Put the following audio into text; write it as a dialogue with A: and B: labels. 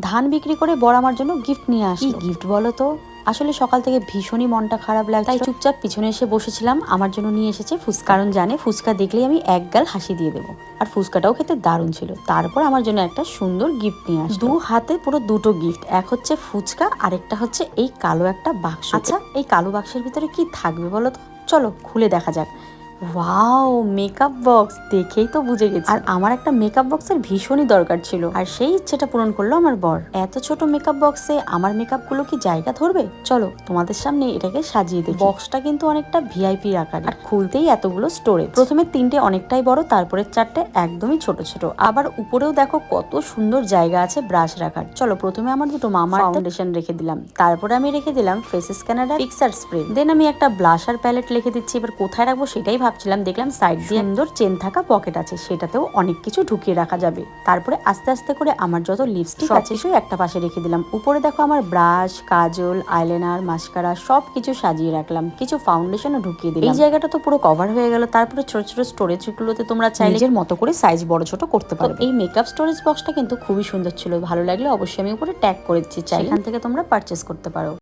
A: ধান বিক্রি করে বড় আমার জন্য গিফট নিয়ে আসি গিফট বলো তো? আসলে সকাল থেকে ভীষণই মনটা খারাপ লাগছে। তাই চুপচাপ পিছনে এসে বসেছিলাম। আমার জন্য নিয়ে এসেছে ফুচকা। কারণ জানে ফুচকা দেখলেই আমি এক গাল হাসি দিয়ে দেবো। আর ফুচকাটাও খেতে দারুণ ছিল। তারপর আমার জন্য একটা সুন্দর গিফট নিয়ে আসে দু হাতে পুরো দুটো গিফট এক হচ্ছে ফুচকা আরেকটা হচ্ছে এই কালো একটা বাক্স। আচ্ছা এই কালো বাক্সের ভিতরে কি থাকবে বলো তো? চলো খুলে দেখা যাক। ওয়াও মেকআপ বক্স দেখেই তো বুঝে গেছি। আর আমার একটা মেকআপ বক্সের ভীষণই দরকার ছিল। আর সেই ইচ্ছেটা পূরণ করল আমার বর। এত ছোট মেকআপ বক্সে আমার মেকআপগুলো কি জায়গা ধরবে? চলো, তোমাদের সামনে এটাকে সাজিয়ে দিই বক্সটা কিন্তু অনেকটা ভিআইপি আকার। আর খুলতেই এতগুলো স্টোরেজ প্রথমে তিনটে অনেকটাই বড়, তারপরে চারটে একদমই ছোট ছোট। আবার উপরেও দেখো কত সুন্দর জায়গা আছে ব্রাশ রাখার। চলো, প্রথমে আমার দুটো মামা ফাউন্ডেশন রেখে দিলাম। তারপরে আমি রেখে দিলাম ফেস স্ক্যানার পিক্সার স্প্রে দেন আমি একটা ব্লাশার প্যালেট রেখে দিচ্ছি। এবার কোথায় রাখব সেটাই ভাবছিলাম দেখলাম সাইড দিয়ে সুন্দর চেন থাকা পকেট আছে সেটাতেও অনেক কিছু ঢুকিয়ে রাখা যাবে। তারপরে আস্তে আস্তে করে আমার যত লিপস্টিক আছে সেই একটা পাশে রেখে দিলাম। উপরে দেখো আমার ব্রাশ কাজল আইলাইনার মাস্কারা সব কিছু সাজিয়ে রাখলাম। কিছু ফাউন্ডেশনও ঢুকিয়ে দিলাম। এই জায়গাটা তো পুরো কভার হয়ে গেল। তারপরে ছোট ছোট স্টোরেজ গুলোতে তোমরা চাইলে নিজের মতো করে সাইজ বড় ছোট করতে পারো এই মেকআপ স্টোরেজ বক্সটা কিন্তু খুবই সুন্দর ছিল। ভালো লাগলে অবশ্যই আমি উপরে ট্যাগ করে দিচ্ছি। চাই এখান থেকে তোমরা পারচেস করতে পারো।